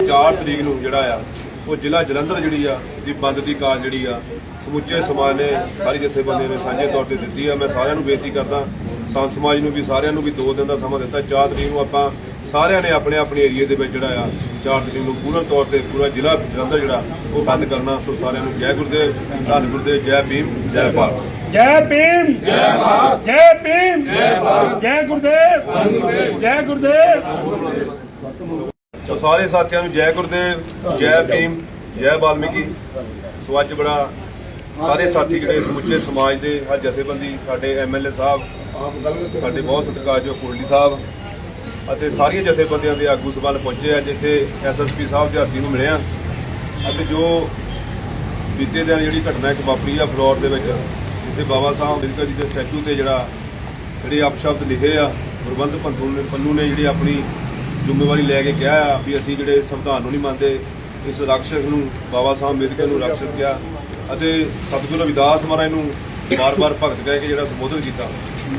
4 ਤਰੀਕ ਨੂੰ ਜਿਹੜਾ ਆ, ਉਹ ਜ਼ਿਲ੍ਹਾ ਜਲੰਧਰ ਜਿਹੜੀ ਆ, ਦੀ ਬੰਦ ਦੀ ਕਾਲ ਜਿਹੜੀ ਆ, ਸਮੁੱਚੇ ਸਮਾਜ ਨੇ ਸਾਰੀ ਜਥੇਬੰਦੀਆਂ ਨੇ ਸਾਂਝੇ ਤੌਰ ਤੇ ਦਿੱਤੀ ਆ। ਮੈਂ ਸਾਰਿਆਂ ਨੂੰ ਬੇਨਤੀ ਕਰਦਾ, ਸੰਤ ਸਮਾਜ ਨੂੰ ਵੀ, ਸਾਰਿਆਂ ਨੂੰ ਵੀ 2 ਦਿਨ ਦਾ ਸਮਾਂ ਦਿੱਤਾ। 4 ਤਰੀਕ ਨੂੰ ਆਪਾਂ ਸਾਰਿਆਂ ਨੇ ਆਪਣੇ ਆਪਣੇ ਏਰੀਏ ਦੇ ਵਿੱਚ ਜਿਹੜਾ ਆ 4 ਤਰੀਕ ਨੂੰ ਪੂਰਨ ਤੌਰ ਤੇ ਪੂਰਾ ਜ਼ਿਲ੍ਹਾ ਜਲੰਧਰ ਜਿਹੜਾ, ਉਹ ਬੰਦ ਕਰਨਾ। ਸੋ ਸਾਰਿਆਂ ਨੂੰ ਜੈ ਗੁਰਦੇਵ, ਧੰਨ ਗੁਰਦੇਵ, ਜੈ ਭੀਮ, ਜੈ ਭਾਰਤ। ਜੈ ਭੀਮ, ਜੈ ਭਾਰਤ। ਜੈ ਭੀਮ, ਜੈ ਭਾਰਤ। ਜੈ ਗੁਰਦੇਵ ਜੈ ਗੁਰਦੇਵ। ਸੋ ਸਾਰੇ ਸਾਥੀਆਂ ਨੂੰ ਜੈ ਗੁਰਦੇਵ, ਜੈ ਭੀਮ, ਜੈ ਵਾਲਮੀਕੀ। ਸੋ ਅੱਜ ਬੜਾ ਸਾਰੇ ਸਾਥੀ ਜਿਹੜੇ ਸਮੁੱਚੇ ਸਮਾਜ ਦੇ, ਹਰ ਜਥੇਬੰਦੀ, ਸਾਡੇ ਐਮਐਲਏ ਸਾਹਿਬ, ਸਾਡੇ ਬਹੁਤ ਸਤਿਕਾਰਯੋਗ ਕੋਟਲੀ ਸਾਹਿਬ ਅਤੇ ਸਾਰੀਆਂ ਜਥੇਬੰਦੀਆਂ ਦੇ ਆਗੂ ਸਭਾ ਪਹੁੰਚੇ ਆ, ਜਿੱਥੇ ਐਸਐਸਪੀ ਸਾਹਿਬ ਦੇ ਹਾਥੀ ਨੂੰ ਮਿਲੇ ਆ ਅਤੇ ਜੋ ਬੀਤੇ ਦਿਨ ਜਿਹੜੀ ਘਟਨਾ ਇੱਕ ਵਾਪਰੀ ਆ ਫਲੋਰ ਦੇ ਵਿੱਚ, ਜਿੱਥੇ ਬਾਬਾ ਸਾਹਿਬ ਅੰਬੇਦਕਰ ਜੀ ਦੇ ਸਟੈਚੂ ਤੇ ਜਿਹੜਾ, ਜਿਹੜੇ ਅਪਸ਼ਬਦ ਲਿਖੇ ਆ, ਗੁਰਬੰਦ ਪੰਨੂ ਨੇ ਪੰਨੂ ਨੇ ਜਿਹੜੀ ਆਪਣੀ ਜ਼ਿੰਮੇਵਾਰੀ ਲੈ ਕੇ ਕਿਹਾ ਆ ਵੀ ਅਸੀਂ ਜਿਹੜੇ ਸੰਵਿਧਾਨ ਨੂੰ ਨਹੀਂ ਮੰਨਦੇ, ਇਸ ਰਾਖਸ਼ ਨੂੰ, ਬਾਬਾ ਸਾਹਿਬ ਅੰਬੇਦਕਰ ਨੂੰ ਰਾਖਸ਼ ਕਿਹਾ ਅਤੇ ਸਤਿਗੁਰੂ ਰਵਿਦਾਸ ਮਹਾਰਾਜ ਨੂੰ ਬਾਰ-ਬਾਰ ਭਗਤ ਕਹਿ ਕੇ ਜਿਹੜਾ ਸੰਬੋਧਨ ਕੀਤਾ।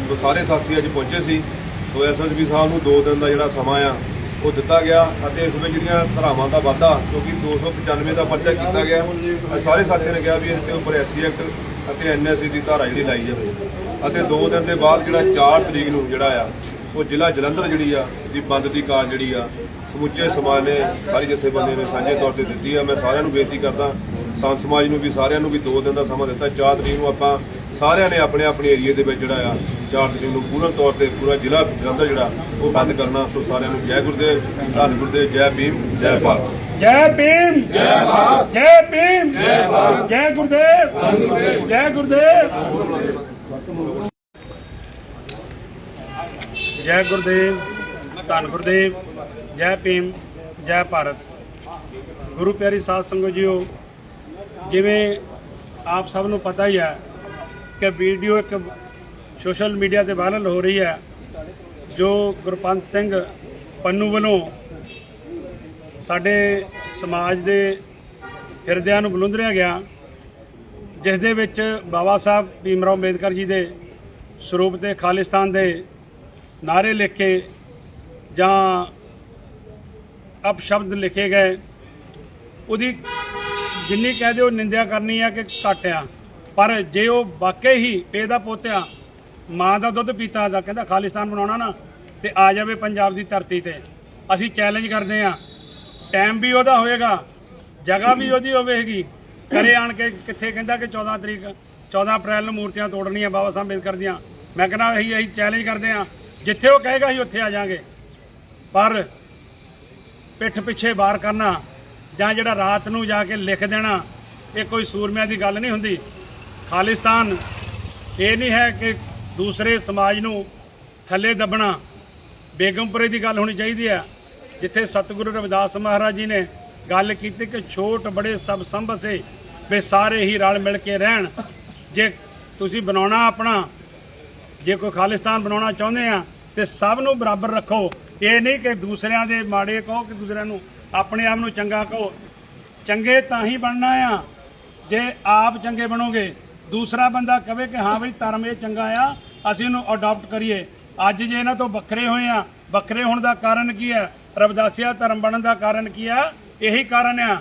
ਸੋ ਸਾਰੇ ਸਾਥੀ ਅੱਜ ਪਹੁੰਚੇ ਸੀ। ਸੋ ਐਸਐਸਪੀ ਸਾਹਿਬ ਨੂੰ 2 ਦਿਨ ਦਾ ਜਿਹੜਾ ਸਮਾਂ ਆ, ਉਹ ਦਿੱਤਾ ਗਿਆ ਅਤੇ ਇਸ ਵਿੱਚ ਜਿਹੜੀਆਂ ਧਾਰਾਵਾਂ ਦਾ ਵਾਧਾ, ਕਿਉਂਕਿ 295 ਦਾ ਪਰਚਾ ਕੀਤਾ ਗਿਆ ਅੱਜ ਸਾਰੇ ਸਾਥੀਆਂ ਨੇ ਕਿਹਾ ਵੀ ਇਹਦੇ ਉੱਪਰ ਐਸਸੀ ਐਕਟ ਅਤੇ ਐਨਐਸਸੀ ਦੀ ਧਾਰਾ ਜਿਹੜੀ ਲਾਈ ਜਾਵੇ। ਅਤੇ 2 ਦਿਨ ਦੇ ਬਾਅਦ ਜਿਹੜਾ 4 ਤਰੀਕ ਨੂੰ ਜਿਹੜਾ ਆ ਉਹ ਜ਼ਿਲ੍ਹਾ ਜਲੰਧਰ ਜਿਹੜੀ ਆ, ਦੀ ਬੰਦ ਦੀ ਕਾਰ ਜਿਹੜੀ ਆ, ਸਮੁੱਚੇ ਸਮਾਜ ਨੇ ਸਾਰੀ ਜਥੇਬੰਦੀਆਂ ਨੇ ਸਾਂਝੇ ਤੌਰ ਤੇ ਦਿੱਤੀ ਆ। ਮੈਂ ਸਾਰਿਆਂ ਨੂੰ ਬੇਨਤੀ ਕਰਦਾ, ਸੰਤ ਸਮਾਜ ਨੂੰ ਵੀ ਸਾਰਿਆਂ ਨੂੰ ਵੀ 2 ਦਿਨ ਦਾ ਸਮਾਂ ਦਿੱਤਾ। 4 ਤਰੀਕ ਨੂੰ ਆਪਾਂ ਸਾਰਿਆਂ ਨੇ ਆਪਣੇ ਆਪਣੇ ਏਰੀਏ ਦੇ ਵਿੱਚ ਜਿਹੜਾ ਆ 4 ਤਰੀਕ ਨੂੰ ਪੂਰਨ ਤੌਰ ਤੇ ਪੂਰਾ ਜ਼ਿਲ੍ਹਾ ਜਲੰਧਰ ਜਿਹੜਾ, ਉਹ ਬੰਦ ਕਰਨਾ। ਸੋ ਸਾਰਿਆਂ ਨੂੰ ਜੈ ਗੁਰਦੇਵ, ਧੰਨ ਗੁਰਦੇਵ, ਜੈ ਭੀਮ, ਜੈ ਭਾਰਤ। ਜੈ ਭੀਮ, ਜੈ ਭਾਰਤ। ਜੈ ਭੀਮ, ਜੈ ਭਾਰਤ। ਜੈ ਗੁਰਦੇਵ ਜੈ ਗੁਰਦੇਵ। ਜੈ ਗੁਰਦੇਵ, ਧੰਨ ਗੁਰਦੇਵ, ਜੈ ਭੀਮ, ਜੈ ਭਾਰਤ। ਗੁਰੂ ਪਿਆਰੀ ਸਾਧ ਸੰਗਤ ਜੀਓ, ਜਿਵੇਂ ਆਪ ਸਭ ਨੂੰ ਪਤਾ ਹੀ ਹੈ ਕਿ ਵੀਡੀਓ ਇੱਕ ਸੋਸ਼ਲ ਮੀਡੀਆ ਤੇ ਵਾਇਰਲ ਹੋ ਰਹੀ ਹੈ, ਜੋ ਗੁਰਪੰਤ ਸਿੰਘ ਪੰਨੂ ਵੱਲੋਂ ਸਾਡੇ ਸਮਾਜ ਦੇ ਹਿਰਦਿਆਂ ਨੂੰ ਬਲੁੰਦਰਿਆ ਗਿਆ, ਜਿਸ ਦੇ ਵਿੱਚ ਬਾਬਾ ਸਾਹਿਬ ਭੀਮਰਾਓ ਅੰਬੇਦਕਰ ਜੀ ਦੇ ਸਰੂਪ ਤੇ ਖਾਲਿਸਤਾਨ ਦੇ ਨਾਰੇ ਲਿਖੇ ਜਾਂ ਅਪਸ਼ਬਦ ਲਿਖੇ ਗਏ, ਉਹਦੀ ਜਿੰਨੀ ਕਹਿ ਦਿਓ ਨਿੰਦਿਆ ਕਰਨੀ ਆ ਕਿ ਘੱਟ ਆ। ਪਰ ਜੇ ਉਹ ਵਾਕਈ ਹੀ ਪੇ ਦਾ ਪੋਤਿਆ ਮਾਂ ਦਾ ਦੁੱਧ ਪੀਤਾ ਦਾ ਕਹਿੰਦਾ ਖਾਲਿਸਤਾਨ ਬਣਾਉਣਾ ਨਾ, ਤੇ ਆ ਜਾਵੇ ਪੰਜਾਬ ਦੀ ਧਰਤੀ ਤੇ। ਅਸੀਂ ਚੈਲੰਜ ਕਰਦੇ ਆ। ਟਾਈਮ ਵੀ ਉਹਦਾ ਹੋਏਗਾ, ਜਗ੍ਹਾ ਵੀ ਉਹਦੀ ਹੋਵੇਗੀ। ਕਰੇ ਆਣ ਕੇ ਕਿੱਥੇ ਕਹਿੰਦਾ ਕਿ 14 ਤਰੀਕ 14 ਅਪ੍ਰੈਲ ਨੂੰ ਮੂਰਤੀਆਂ ਤੋੜਨੀਆਂ ਬਾਬਾ ਸਾਹਿਬ ਅੰਬੇਦਕਰ ਦੀਆਂ। ਮੈਂ ਕਹਿੰਦਾ ਅਸੀਂ ਅਸੀਂ ਚੈਲੰਜ ਕਰਦੇ ਆ। ਜਿੱਥੇ ਉਹ ਕਹੇਗਾ ਅਸੀਂ ਉੱਥੇ ਆ ਜਾਾਂਗੇ ਪਰ ਪਿੱਠ ਪਿੱਛੇ ਵਾਰ ਕਰਨਾ ਜਾਂ ਜਿਹੜਾ ਰਾਤ ਨੂੰ ਜਾ ਕੇ ਲਿਖ ਦੇਣਾ, ਇਹ ਕੋਈ ਸੂਰਮਿਆਂ ਦੀ ਗੱਲ ਨਹੀਂ ਹੁੰਦੀ। ਖਾਲਿਸਤਾਨ ਇਹ ਨਹੀਂ ਹੈ ਕਿ ਦੂਸਰੇ ਸਮਾਜ ਨੂੰ ਥੱਲੇ ਦੱਬਣਾ ਬੇਗਮਪੁਰੇ ਦੀ ਗੱਲ ਹੋਣੀ ਚਾਹੀਦੀ ਹੈ। ਜਿੱਥੇ ਸਤਿਗੁਰੂ ਰਵਿਦਾਸ ਮਹਾਰਾਜ ਜੀ ਨੇ ਗੱਲ ਕੀਤੀ ਕਿ ਛੋਟ ਬੜੇ ਸਭ ਸੰਭਸੇ, ਵੇ ਸਾਰੇ ਹੀ ਰਲ ਮਿਲ ਕੇ ਰਹਿਣ। ਜੇ ਤੁਸੀਂ ਬਣਾਉਣਾ ਆਪਣਾ ਜੇ ਕੋਈ ਖਾਲਿਸਤਾਨ ਬਣਾਉਣਾ ਚਾਹੁੰਦੇ ਆ ਤੇ ਸਭ ਨੂੰ ਬਰਾਬਰ ਰੱਖੋ। ਇਹ ਨਹੀਂ ਕਿ ਦੂਸਰਿਆਂ ਦੇ ਮਾੜੇ ਕਹੋ ਕਿ ਦੂਸਰਿਆਂ ਨੂੰ ਆਪਣੇ ਆਪ ਨੂੰ ਚੰਗਾ ਕਹੋ। ਚੰਗੇ ਤਾਂ ਹੀ ਬਣਨਾ ਆ। ਜੇ ਆਪ ਚੰਗੇ ਬਣੋਗੇ, ਦੂਸਰਾ ਬੰਦਾ ਕਵੇ ਕਿ ਹਾਂ ਬਈ ਧਰਮ ਇਹ ਚੰਗਾ ਆ, ਅਸੀਂ ਇਹਨੂੰ ਅਡਾਪਟ ਕਰੀਏ। ਅੱਜ ਜੇ ਇਹਨਾਂ ਤੋਂ ਵੱਖਰੇ ਹੋਏ ਆ, ਵੱਖਰੇ ਹੋਣ ਦਾ ਕਾਰਨ ਕੀ ਹੈ ਰਵਿਦਾਸੀਆ ਧਰਮ ਬਣਨ ਦਾ ਕਾਰਨ ਕੀ ਆ? ਇਹੀ ਕਾਰਨ ਆ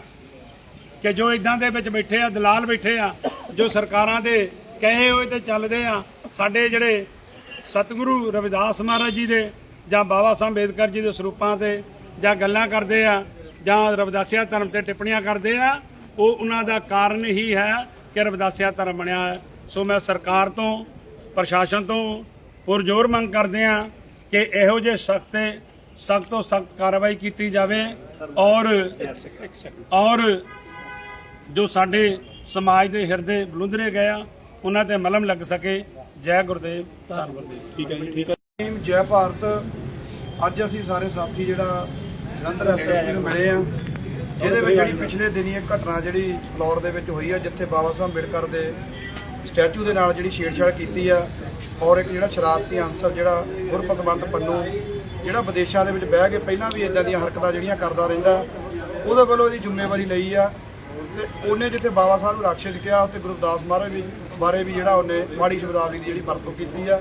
ਕਿ ਜੋ ਇਦਾਂ ਦੇ ਵਿੱਚ ਬੈਠੇ ਆ, ਦਲਾਲ ਬੈਠੇ ਆ, ਜੋ ਸਰਕਾਰਾਂ ਦੇ ਕਹੇ ਹੋਏ ਤੇ ਚੱਲਦੇ ਆ। ਸਾਡੇ ਜਿਹੜੇ ਸਤਿਗੁਰੂ ਰਵਿਦਾਸ ਮਹਾਰਾਜ ਜੀ ਦੇ ਜਾਂ ਬਾਬਾ ਸਾਹਿਬ ਅੰਬੇਦਕਰ ਜੀ ਦੇ ਸਰੂਪਾਂ ਤੇ ਜਾਂ ਗੱਲਾਂ ਕਰਦੇ ਆ, ਜਾਂ ਰਵਿਦਾਸੀਆ ਧਰਮ ਤੇ ਟਿੱਪਣੀਆਂ ਕਰਦੇ ਆ, ਉਹ ਉਹਨਾਂ ਦਾ ਕਾਰਨ ਹੀ ਹੈ ਕਿ ਰਵਿਦਾਸੀਆ ਧਰਮ ਬਣਿਆ ਹੈ। ਸੋ ਮੈਂ ਸਰਕਾਰ ਤੋਂ, ਪ੍ਰਸ਼ਾਸਨ ਤੋਂ ਪੁਰਜ਼ੋਰ ਮੰਗ ਕਰਦੇ ਆ ਕਿ ਇਹੋ ਜਿਹੇ ਸਖਤ ਤੇ ਸਖਤ ਤੋਂ ਸਖਤ ਕਾਰਵਾਈ ਕੀਤੀ ਜਾਵੇ ਔਰ ਔਰ ਜੋ ਸਾਡੇ ਸਮਾਜ ਦੇ ਹਿਰਦੇ ਬਲੁੰਦਰੇ ਗਏ ਆ ਉਹਨਾਂ ਤੇ ਮਲਮ ਲੱਗ ਸਕੇ। ਜੈ ਗੁਰਦੇਵ ਧੰਨ ਗੁਰਦੇਵ। ਟੀਮ ਜੈ ਭਾਰਤ ਅੱਜ ਅਸੀਂ ਸਾਰੇ ਸਾਥੀ ਜਿਹੜਾ ਜਲੰਧਰ ਐਸਐਸਪੀ ਨੂੰ ਮਿਲੇ ਆ। ਜਿਹਦੇ ਵਿੱਚ ਜਿਹੜੀ ਪਿਛਲੇ ਦਿਨੀ ਇੱਕ ਘਟਨਾ ਜਿਹੜੀ ਫਲੋਰ ਦੇ ਵਿੱਚ ਹੋਈ ਆ ਜਿੱਥੇ ਬਾਬਾ ਸਾਹਿਬ ਅੰਬੇਡਕਰ ਦੇ ਸਟੈਚੂ ਦੇ ਨਾਲ ਜਿਹੜੀ ਛੇੜਛਾੜ ਕੀਤੀ ਆ ਔਰ ਇੱਕ ਜਿਹੜਾ ਸ਼ਰਾਰਤੀ ਅਨਸਰ ਜਿਹੜਾ ਗੁਰਪਤਵੰਤ ਪੰਨੂ ਜਿਹੜਾ ਵਿਦੇਸ਼ਾਂ ਦੇ ਵਿੱਚ ਬਹਿ ਕੇ ਪਹਿਲਾਂ ਵੀ ਇਦਾਂ ਦੀਆਂ ਹਰਕਤਾਂ ਜਿਹੜੀਆਂ ਕਰਦਾ ਰਹਿੰਦਾ ਉਹਦੇ ਵੱਲੋਂ ਇਹਦੀ ਜ਼ਿੰਮੇਵਾਰੀ ਲਈ ਆ। ਤੇ ਉਹਨੇ ਜਿੱਥੇ ਬਾਬਾ ਸਾਹਿਬ ਨੂੰ ਰਾਖਸ਼ ਕਿਹਾ, ਉੱਥੇ ਗੁਰਦਾਸ ਮਹਾਰਾਜ ਵੀ ਬਾਰੇ ਵੀ ਜਿਹੜਾ ਉਹਨੇ ਮਾੜੀ ਸ਼ਬਦਾਵਲੀ ਦੀ ਜਿਹੜੀ ਵਰਤੋਂ ਕੀਤੀ ਆ।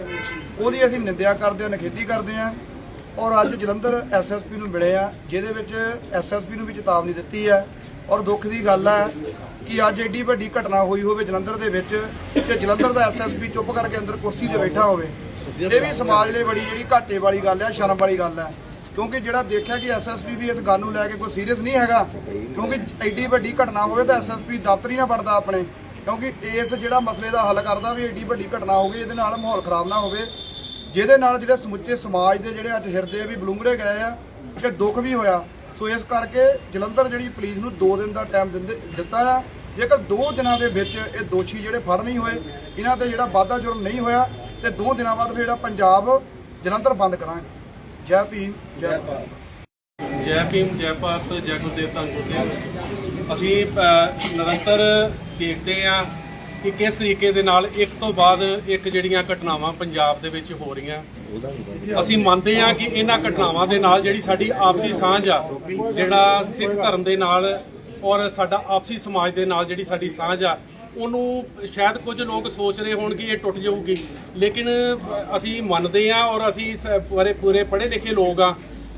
ਉਹਦੀ ਅਸੀਂ ਨਿੰਦਿਆ ਕਰਦੇ ਹਾਂ, ਨਿਖੇਧੀ ਕਰਦੇ ਹਾਂ ਔਰ ਅੱਜ ਜਲੰਧਰ ਐਸਐਸਪੀ ਨੂੰ ਮਿਲੇ ਆ, ਜਿਹਦੇ ਵਿੱਚ ਐਸਐਸਪੀ ਨੂੰ ਵੀ ਚੇਤਾਵਨੀ ਦਿੱਤੀ ਹੈ ਔਰ ਦੁੱਖ ਦੀ ਗੱਲ ਹੈ ਕਿ ਅੱਜ ਏਡੀ ਵੱਡੀ ਘਟਨਾ ਹੋਈ ਹੋਵੇ ਜਲੰਧਰ ਦੇ ਵਿੱਚ ਤੇ ਜਲੰਧਰ ਦਾ ਐਸਐਸਪੀ ਚੁੱਪ ਕਰਕੇ ਅੰਦਰ ਕੁਰਸੀ ਤੇ ਬੈਠਾ ਹੋਵੇ। ਇਹ ਵੀ ਸਮਾਜ ਲਈ ਬੜੀ ਜਿਹੜੀ ਘਾਟੇ ਵਾਲੀ ਗੱਲ ਹੈ ਸ਼ਰਮ ਵਾਲੀ ਗੱਲ ਹੈ ਕਿਉਂਕਿ ਜਿਹੜਾ ਦੇਖਿਆ ਕਿ ਐਸਐਸਪੀ ਵੀ ਇਸ ਗੱਲ ਨੂੰ ਲੈ ਕੇ ਕੋਈ ਸੀਰੀਅਸ ਨਹੀਂ ਹੈਗਾ, ਕਿਉਂਕਿ ਐਡੀ ਵੱਡੀ ਘਟਨਾ ਹੋਵੇ ਤਾਂ ਐਸਐਸਪੀ ਦਫ਼ਤਰ ਹੀ ਨਾ ਵੜਦਾ ਆਪਣੇ। ਕਿਉਂਕਿ ਇਸ ਜਿਹੜਾ ਮਸਲੇ ਦਾ ਹੱਲ ਕਰਦਾ ਵੀ ਐਡੀ ਵੱਡੀ ਘਟਨਾ ਹੋ ਗਈ, ਇਹਦੇ ਨਾਲ ਮਾਹੌਲ ਖਰਾਬ ਨਾ ਹੋਵੇ। ਜਿਹਦੇ ਨਾਲ ਜਿਹੜੇ ਸਮੁੱਚੇ ਸਮਾਜ ਦੇ ਜਿਹੜੇ ਅੱਜ ਹਿਰਦੇ ਵੀ ਬਲੂੰਗੜੇ ਗਏ ਆ, ਤੇ ਦੁੱਖ ਵੀ ਹੋਇਆ। ਸੋ ਇਸ ਕਰਕੇ ਜਲੰਧਰ ਜਿਹੜੀ ਪੁਲਿਸ ਨੂੰ 2 ਦਿਨ ਦਾ ਟਾਈਮ ਦਿੰਦੇ, ਦਿੱਤਾ ਆ। ਜੇਕਰ 2 ਦਿਨਾਂ ਦੇ ਵਿੱਚ ਇਹ ਦੋਸ਼ੀ ਜਿਹੜੇ ਫੜ ਨਹੀਂ ਹੋਏ, ਇਹਨਾਂ ਤੇ ਜਿਹੜਾ ਵਾਧਾ ਜੁਰਮ ਨਹੀਂ ਹੋਇਆ, ਤੇ 2 ਦਿਨਾਂ ਬਾਅਦ ਫਿਰ ਜਿਹੜਾ ਪੰਜਾਬ ਜਲੰਧਰ ਬੰਦ ਕਰਾਂਗੇ। ਜੈ ਭੀਮ ਜੈ ਭਾਰਤ। ਜੈ ਭੀਮ ਜੈ ਭਾਰਤ ਜੈ ਗੁਰਦੇਵ ਧੰਨ ਗੁਰਦੇਵ ਅਸੀਂ ਨਿਰੰਤਰ ਦੇਖਦੇ ਹਾਂ ਕਿ ਕਿਸ ਤਰੀਕੇ ਦੇ ਨਾਲ ਇੱਕ ਤੋਂ ਬਾਅਦ ਇੱਕ ਜਿਹੜੀਆਂ ਘਟਨਾਵਾਂ ਪੰਜਾਬ ਦੇ ਵਿੱਚ ਹੋ ਰਹੀਆਂ। ਅਸੀਂ ਮੰਨਦੇ ਹਾਂ ਕਿ ਇਹਨਾਂ ਘਟਨਾਵਾਂ ਦੇ ਨਾਲ ਜਿਹੜੀ ਸਾਡੀ ਆਪਸੀ ਸਾਂਝ ਆ ਜਿਹੜਾ ਸਿੱਖ ਧਰਮ ਦੇ ਨਾਲ ਔਰ ਸਾਡਾ ਆਪਸੀ ਸਮਾਜ ਦੇ ਨਾਲ ਜਿਹੜੀ ਸਾਡੀ ਸਾਂਝ ਆ ਉਹਨੂੰ ਸ਼ਾਇਦ ਕੁਝ ਲੋਕ ਸੋਚ ਰਹੇ ਹੋਣ ਕਿ ਇਹ ਟੁੱਟ ਜਾਊਗੀ। ਲੇਕਿਨ ਅਸੀਂ ਮੰਨਦੇ ਹਾਂ ਔਰ ਅਸੀਂ ਸ- ਪੂਰੇ ਪੂਰੇ ਪੜ੍ਹੇ ਲਿਖੇ ਲੋਕ ਆ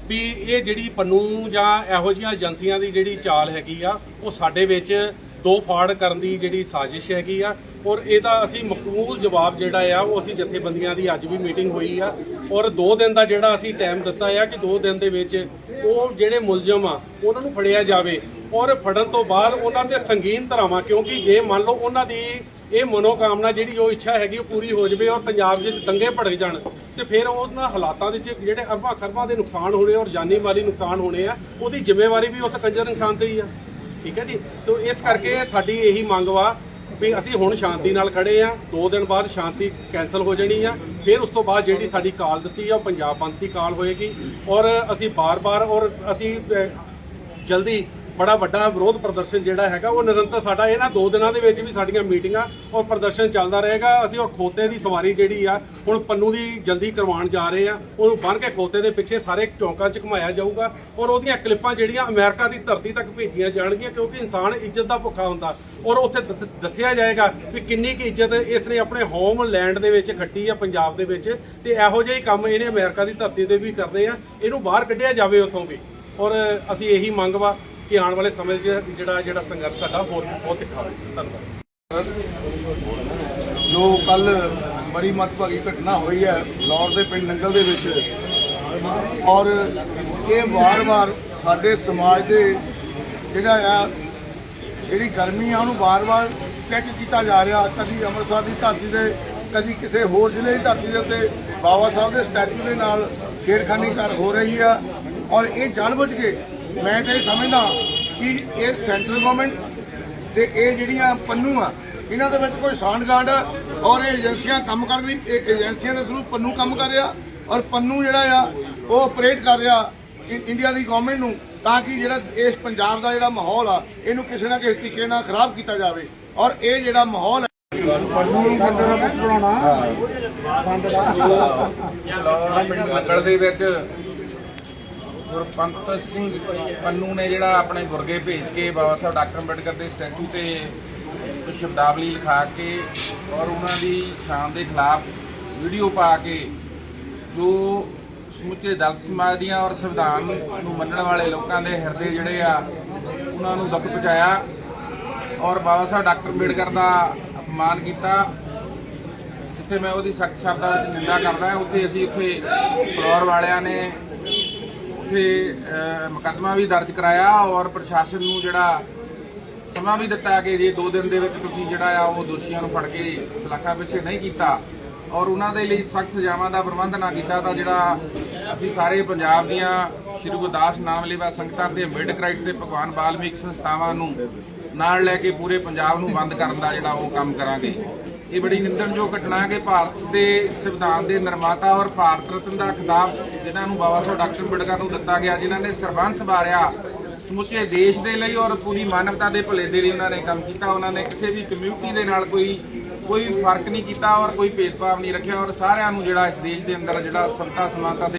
ਵੀ ਇਹ ਜਿਹੜੀ ਪੰਨੂ ਜਾਂ ਇਹੋ ਜਿਹੀਆਂ ਏਜੰਸੀਆਂ ਦੀ ਜਿਹੜੀ ਚਾਲ ਹੈਗੀ ਆ, ਉਹ ਸਾਡੇ ਵਿੱਚ ਦੋ ਫਾੜ ਕਰਨ ਦੀ ਜਿਹੜੀ ਸਾਜ਼ਿਸ਼ ਹੈਗੀ ਆ। ਔਰ ਇਹਦਾ ਅਸੀਂ ਮਕਬੂਲ ਜਵਾਬ ਜਿਹੜਾ ਆ, ਉਹ ਅਸੀਂ ਜਥੇਬੰਦੀਆਂ ਦੀ ਅੱਜ ਵੀ ਮੀਟਿੰਗ ਹੋਈ ਆ। ਔਰ 2 ਦਿਨ ਦਾ ਜਿਹੜਾ ਅਸੀਂ ਟਾਈਮ ਦਿੱਤਾ ਆ ਕਿ 2 ਦਿਨ ਦੇ ਵਿੱਚ ਉਹ ਜਿਹੜੇ ਮੁਲਜ਼ਮ ਆ, ਉਹਨਾਂ ਨੂੰ ਫੜਿਆ ਜਾਵੇ। ਔਰ ਫੜਨ ਤੋਂ ਬਾਅਦ ਉਹਨਾਂ ਤੇ ਸੰਗੀਨ ਧਾਰਾਵਾਂ, ਕਿਉਂਕਿ ਜੇ ਮੰਨ ਲਓ ਉਹਨਾਂ ਦੀ ਇਹ ਮਨੋਕਾਮਨਾ ਜਿਹੜੀ ਉਹ ਇੱਛਾ ਹੈਗੀ, ਉਹ ਪੂਰੀ ਹੋ ਜਾਵੇ ਔਰ ਪੰਜਾਬ ਵਿੱਚ ਦੰਗੇ ਭੜਕ ਜਾਣ, ਤੇ ਫਿਰ ਉਹਨਾਂ ਹਾਲਾਤਾਂ ਦੇ ਵਿੱਚ ਜਿਹੜੇ ਅਰਬਾਂ ਖਰਬਾਂ ਦੇ ਨੁਕਸਾਨ ਹੋਣੇ ਔਰ ਜਾਨੀ ਮਾਲੀ ਨੁਕਸਾਨ ਹੋਣੇ ਆ, ਉਹਦੀ ਜ਼ਿੰਮੇਵਾਰੀ ਵੀ ਉਸ ਕੰਜਰ ਇਨਸਾਨ ਤੇ ਹੀ ਆ। ਠੀਕ ਹੈ ਜੀ? ਤੋਂ ਇਸ ਕਰਕੇ ਸਾਡੀ ਇਹੀ ਮੰਗ ਵਾ ਵੀ ਅਸੀਂ ਹੁਣ ਸ਼ਾਂਤੀ ਨਾਲ ਖੜੇ ਆ, ਦੋ ਦਿਨ ਬਾਅਦ ਸ਼ਾਂਤੀ ਕੈਨਸਲ ਹੋ ਜਾਣੀ ਆ, ਫਿਰ ਉਸ ਤੋਂ ਬਾਅਦ ਜਿਹੜੀ ਸਾਡੀ ਕਾਲ ਦਿੱਤੀ ਆ, ਉਹ ਪੰਜਾਬ ਬੰਦ ਦੀ ਕਾਲ ਹੋਏਗੀ ਔਰ ਅਸੀਂ ਬਾਰ-ਬਾਰ ਔਰ ਅਸੀਂ ਜਲਦੀ ਬੜਾ ਵੱਡਾ ਵਿਰੋਧ ਪ੍ਰਦਰਸ਼ਨ ਜਿਹੜਾ ਹੈਗਾ, ਉਹ ਨਿਰੰਤਰ ਸਾਡਾ ਇਹਨਾਂ ਦੋ ਦਿਨਾਂ ਦੇ ਵਿੱਚ ਵੀ ਸਾਡੀਆਂ ਮੀਟਿੰਗਾਂ ਔਰ ਪ੍ਰਦਰਸ਼ਨ ਚੱਲਦਾ ਰਹੇਗਾ। ਅਸੀਂ ਉਹ ਖੋਤੇ ਦੀ ਸਵਾਰੀ ਜਿਹੜੀ ਆ, ਹੁਣ ਪੰਨੂ ਦੀ ਜਲਦੀ ਕਰਵਾਉਣ ਜਾ ਰਹੇ ਆ, ਉਹਨੂੰ ਬੰਨ ਕੇ ਖੋਤੇ ਦੇ ਪਿੱਛੇ ਸਾਰੇ ਚੌਂਕਾਂ 'ਚ ਘੁਮਾਇਆ ਜਾਊਗਾ ਔਰ ਉਹਦੀਆਂ ਕਲਿੱਪਾਂ ਜਿਹੜੀਆਂ ਅਮਰੀਕਾ ਦੀ ਧਰਤੀ ਤੱਕ ਭੇਜੀਆਂ ਜਾਣਗੀਆਂ ਕਿਉਂਕਿ ਇਨਸਾਨ ਇੱਜ਼ਤ ਦਾ ਭੁੱਖਾ ਹੁੰਦਾ ਔਰ ਉੱਥੇ ਦੱਸਿਆ ਜਾਏਗਾ ਵੀ ਕਿੰਨੀ ਕੁ ਇੱਜ਼ਤ ਇਸ ਨੇ ਆਪਣੇ ਹੋਮ ਲੈਂਡ ਦੇ ਵਿੱਚ ਖੱਟੀ ਆ, ਪੰਜਾਬ ਦੇ ਵਿੱਚ ਤੇ ਇਹੋ ਜਿਹੇ ਕੰਮ ਇਹਨੇ ਅਮਰੀਕਾ ਦੀ ਧਰਤੀ ਤੇ ਵੀ ਕਰਦੇ ਆ, ਇਹਨੂੰ ਬਾਹਰ ਕੱਢਿਆ ਜਾਵੇ ਉੱਥੋਂ ਵੀ ਔਰ ਅਸੀਂ ਇਹੀ ਮੰਗ ਵਾ ਕਿ ਆਉਣ ਵਾਲੇ ਸਮੇਂ 'ਚ ਜਿਹੜਾ ਜਿਹੜਾ ਸੰਘਰਸ਼ ਸਾਡਾ ਹੋਰ ਬਹੁਤ ਤਿੱਖਾ ਹੋਵੇ ਧੰਨਵਾਦ। ਜੋ ਕੱਲ ਬੜੀ ਮਹੱਤਵਪੂਰਨ ਘਟਨਾ ਹੋਈ ਹੈ ਬਲੌਰ ਦੇ ਪਿੰਡ ਨੰਗਲ ਦੇ ਵਿੱਚ। ਔਰ ਇਹ ਵਾਰ-ਵਾਰ ਸਾਡੇ ਸਮਾਜ ਦੇ ਜਿਹੜਾ ਆ, ਜਿਹੜੀ ਗਰਮੀ ਆ, ਉਹਨੂੰ ਵਾਰ-ਵਾਰ ਚੈੱਕ ਕੀਤਾ ਜਾ ਰਿਹਾ। ਕਦੀ ਅੰਮ੍ਰਿਤਸਰ ਦੀ ਧਰਤੀ ਤੇ ਕਦੀ ਕਿਸੇ ਹੋਰ ਜ਼ਿਲ੍ਹੇ ਦੀ ਧਰਤੀ ਦੇ ਉੱਤੇ ਬਾਬਾ ਸਾਹਿਬ ਦੇ ਸਟੈਚੂ ਦੇ ਨਾਲ ਛੇੜਖਾਨੀ ਕਰ, ਹੋ ਰਹੀ ਆ। ਔਰ ਇਹ ਜਾਣਬੁੱਝ ਕੇ ਮੈਂ ਤਾਂ ਇਹ ਸਮਝਦਾ ਕਿ ਇਹ ਸੈਂਟਰਲ ਗਵਰਨਮੈਂਟ ਤੇ ਇਹ ਜਿਹੜੀਆਂ ਪੰਨੂ ਆ ਇਹਨਾਂ ਦੇ ਵਿੱਚ ਕੋਈ ਆ ਔਰ ਇਹ ਏਜੰਸੀਆਂ ਕੰਮ ਕਰ ਰਹੀ ਇਹ ਏਜੰਸੀਆਂ ਦੇ ਥਰੂ ਪੰਨੂ ਕੰਮ ਕਰ ਰਿਹਾ ਔਰ ਪੰਨੂ ਜਿਹੜਾ ਆ ਉਹ ਆਪਰੇਟ ਕਰ ਰਿਹਾ ਇੰਡੀਆ ਦੀ ਗਵਰਨਮੈਂਟ ਨੂੰ ਤਾਂ ਕਿ ਜਿਹੜਾ ਇਸ ਪੰਜਾਬ ਦਾ ਜਿਹੜਾ ਮਾਹੌਲ ਆ ਇਹਨੂੰ ਕਿਸੇ ਨਾ ਕਿਸੇ ਤਰੀਕੇ ਨਾਲ ਖਰਾਬ ਕੀਤਾ ਜਾਵੇ ਔਰ ਇਹ ਜਿਹੜਾ ਮਾਹੌਲ ਹੈ ਨੰਗਲ ਦੇ ਵਿੱਚ ਗੁਰਪੰਤ ਸਿੰਘ ਪੰਨੂ ਨੇ ਜਿਹੜਾ ਆਪਣੇ ਗੁਰਗੇ ਭੇਜ ਕੇ ਬਾਬਾ ਸਾਹਿਬ ਡਾਕਟਰ ਅੰਬੇਡਕਰ ਦੇ ਸਟੈਚੂ ਤੇ ਸ਼ਬਦਾਵਲੀ ਲਿਖਾ ਕੇ ਔਰ ਉਹਨਾਂ ਦੀ ਸ਼ਾਨ ਦੇ ਖਿਲਾਫ ਵੀਡੀਓ ਪਾ ਕੇ ਜੋ ਸਮੁੱਚੇ ਦਲਿਤ ਸਮਾਜ ਦੀਆਂ ਔਰ ਸੰਵਿਧਾਨ ਨੂੰ ਮੰਨਣ ਵਾਲੇ ਲੋਕਾਂ ਦੇ ਹਿਰਦੇ ਜਿਹੜੇ ਆ, ਉਹਨਾਂ ਨੂੰ ਦੁੱਖ ਪਹੁੰਚਾਇਆ ਔਰ ਬਾਬਾ ਸਾਹਿਬ ਡਾਕਟਰ ਅੰਬੇਡਕਰ ਦਾ ਅਪਮਾਨ ਕੀਤਾ, ਜਿੱਥੇ ਮੈਂ ਉਹਦੀ ਸਖਤ ਸ਼ਬਦਾਂ ਵਿੱਚ ਨਿੰਦਾ ਕਰਦਾ, ਉੱਥੇ ਅਸੀਂ ਉੱਥੇ ਫਲੋਰ ਵਾਲਿਆਂ ਨੇ ਉੱਥੇ ਮੁਕੱਦਮਾ ਵੀ ਦਰਜ ਕਰਾਇਆ ਔਰ ਪ੍ਰਸ਼ਾਸਨ ਨੂੰ ਜਿਹੜਾ ਸਮਾਂ ਵੀ ਦਿੱਤਾ ਕਿ ਜੇ 2 ਦਿਨ ਦੇ ਵਿੱਚ ਤੁਸੀਂ ਜਿਹੜਾ ਆ ਉਹ ਦੋਸ਼ੀਆਂ ਨੂੰ ਫੜ ਕੇ ਸਲਾਖਾਂ ਪਿੱਛੇ ਨਹੀਂ ਕੀਤਾ ਔਰ ਉਹਨਾਂ ਦੇ ਲਈ ਸਖਤ ਸਜ਼ਾਵਾਂ ਦਾ ਪ੍ਰਬੰਧ ਨਾ ਕੀਤਾ ਤਾਂ ਜਿਹੜਾ ਅਸੀਂ ਸਾਰੇ ਪੰਜਾਬ ਦੀਆਂ ਸ਼੍ਰੀ ਗੁਰਦਾਸ ਨਾਮ ਲੇਵਾ ਸੰਗਤਾਂ ਤੇ ਅੰਬੇਡਕਰਾਈਟ ਤੇ ਭਗਵਾਨ ਵਾਲਮੀਕ ਸੰਸਥਾਵਾਂ ਨੂੰ ਨਾਲ ਲੈ ਕੇ ਪੂਰੇ ਪੰਜਾਬ ਨੂੰ ਬੰਦ ਕਰਨ ਦਾ ਜਿਹੜਾ ਉਹ ਕੰਮ ਕਰਾਂਗੇ। ਇਹ ਬੜੀ ਨਿੰਦਣਯੋਗ ਘਟਨਾ ਹੈ ਕਿ ਭਾਰਤ ਦੇ ਸੰਵਿਧਾਨ ਦੇ ਨਿਰਮਾਤਾ ਔਰ ਭਾਰਤ ਰਤਨ ਦਾ ਖਿਤਾਬ ਜਿਨ੍ਹਾਂ ਨੂੰ ਬਾਬਾ ਸਾਹਿਬ ਡਾਕਟਰ ਅੰਬੇਡਕਰ ਨੂੰ ਦਿੱਤਾ ਗਿਆ, ਜਿਨ੍ਹਾਂ ਨੇ ਸਰਬੰਸ ਬਾਰਿਆ ਸਮੁੱਚੇ ਦੇਸ਼ ਦੇ ਲਈ ਔਰ ਪੂਰੀ ਮਾਨਵਤਾ ਦੇ ਭਲੇ ਦੇ ਲਈ ਉਹਨਾਂ ਨੇ ਕੰਮ ਕੀਤਾ, ਉਹਨਾਂ ਨੇ ਕਿਸੇ ਵੀ ਕਮਿਊਨਿਟੀ ਦੇ ਨਾਲ ਕੋਈ ਕੋਈ ਫ਼ਰਕ ਨਹੀਂ ਕੀਤਾ ਔਰ ਕੋਈ ਭੇਦਭਾਵ ਨਹੀਂ ਰੱਖਿਆ ਔਰ ਸਾਰਿਆਂ ਨੂੰ ਜਿਹੜਾ ਇਸ ਦੇਸ਼ ਦੇ ਅੰਦਰ ਜਿਹੜਾ ਸਮਤਾ ਸਮਾਨਤਾ ਦੇ